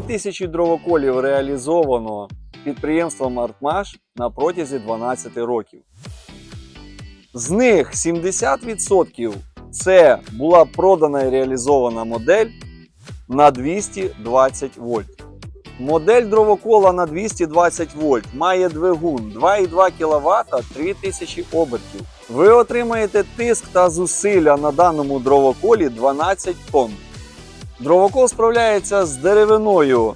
2000 дровоколів реалізовано підприємством Артмаш на протязі 12 років. З них 70% це була продана і реалізована модель на 220 вольт. Модель дровокола на 220 вольт має двигун 2,2 кВт 3000 обертів. Ви отримаєте тиск та зусилля на даному дровоколі 12 тонн. Дровокол справляється з деревиною,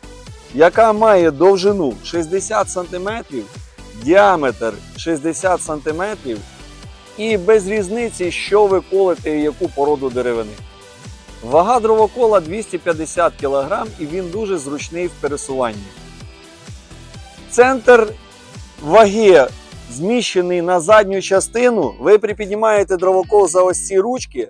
яка має довжину 60 см, діаметр 60 см і без різниці, що ви колите і яку породу деревини. Вага дровокола 250 кг і він дуже зручний в пересуванні. Центр ваги зміщений на задню частину. Ви припіднімаєте дровокол за ось ці ручки.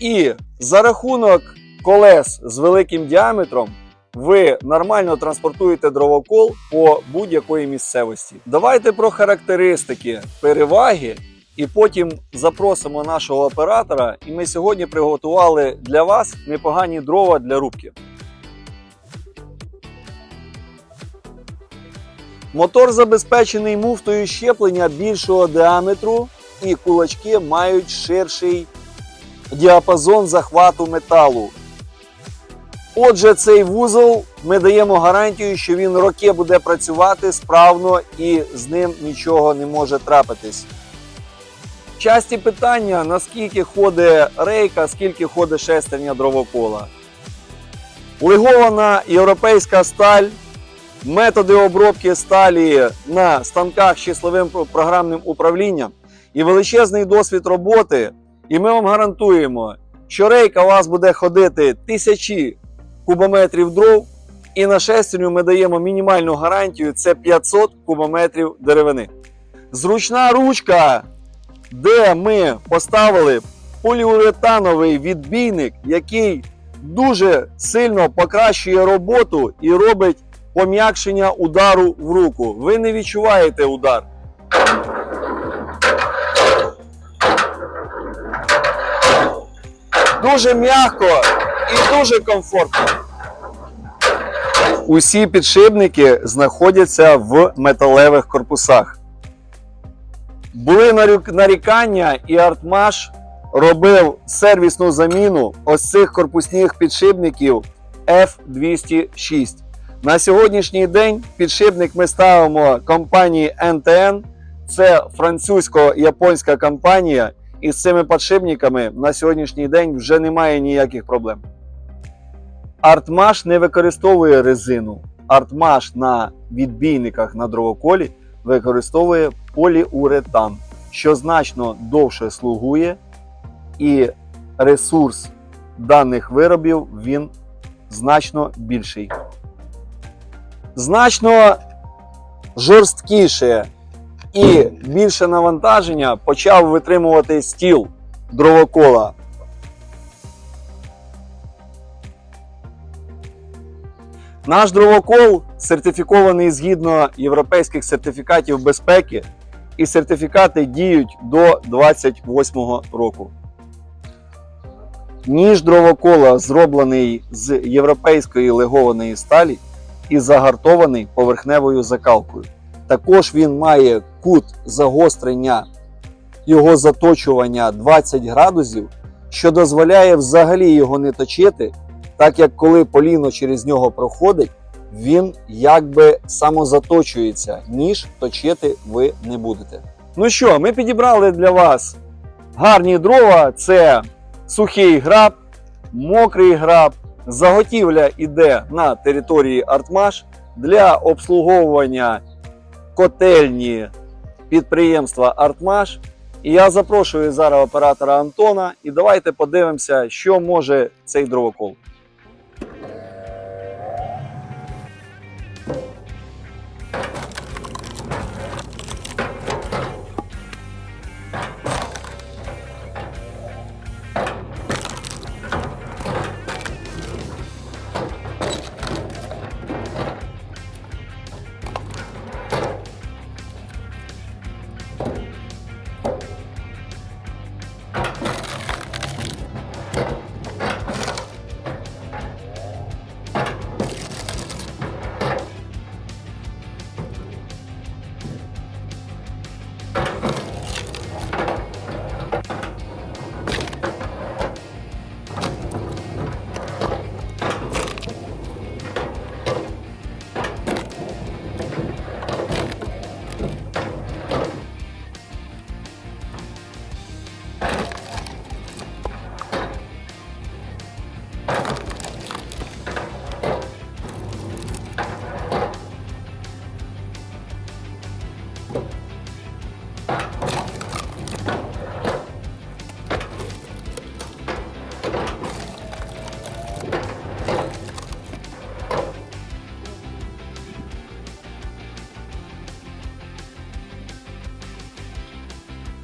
І за рахунок колес з великим діаметром ви нормально транспортуєте дровокол по будь-якої місцевості. Давайте про характеристики переваги і потім запросимо нашого оператора, і ми сьогодні приготували для вас непогані дрова для рубки. Мотор забезпечений муфтою щеплення більшого діаметру, і кулачки мають ширший діапазон захвату металу. Отже, цей вузол ми даємо гарантію, що він роки буде працювати справно і з ним нічого не може трапитись. Часті питання, наскільки ходить рейка, скільки ходить шестерня дровокола. Легована європейська сталь, методи обробки сталі на станках з числовим програмним управлінням і величезний досвід роботи. І ми вам гарантуємо, що рейка у вас буде ходити тисячі кубометрів дров, і на шестерню ми даємо мінімальну гарантію це 500 кубометрів деревини. Зручна ручка де ми поставили поліуретановий відбійник, який дуже сильно покращує роботу і робить пом'якшення удару в руку. Ви не відчуваєте удар. Дуже м'яко і дуже комфортно. Усі підшипники знаходяться в металевих корпусах. Були нарікання, і Артмаш робив сервісну заміну ось цих корпусних підшипників F206. На сьогоднішній день підшипник ми ставимо компанії NTN. Це французько-японська компанія, і з цими підшипниками на сьогоднішній день вже немає ніяких проблем. Артмаш не використовує резину. Артмаш на відбійниках на дровоколі використовує поліуретан, що значно довше слугує, і ресурс даних виробів він значно більший. Значно жорсткіше і більше навантаження почав витримувати стіл дровокола. Наш дровокол сертифікований згідно європейських сертифікатів безпеки, і сертифікати діють до 28 року. Ніж дровокола зроблений з європейської легованої сталі і загартований поверхневою закалкою. Також він має кут загострення його заточування 20 градусів, що дозволяє взагалі його не точити, так як коли поліно через нього проходить, він якби самозаточується, ніж точити ви не будете. Ну що, ми підібрали для вас гарні дрова: це сухий граб, мокрий граб. Заготівля йде на території Артмаш для обслуговування котельні підприємства Артмаш. І я запрошую зараз оператора Антона, і давайте подивимося, що може цей дровокол.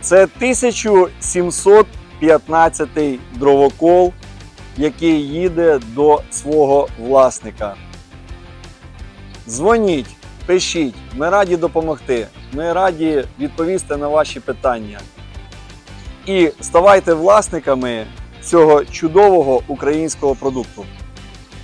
Це 1715 дровокол, який їде до свого власника. Дзвоніть, пишіть, ми раді допомогти. Ми раді відповісти на ваші питання. І ставайте власниками цього чудового українського продукту.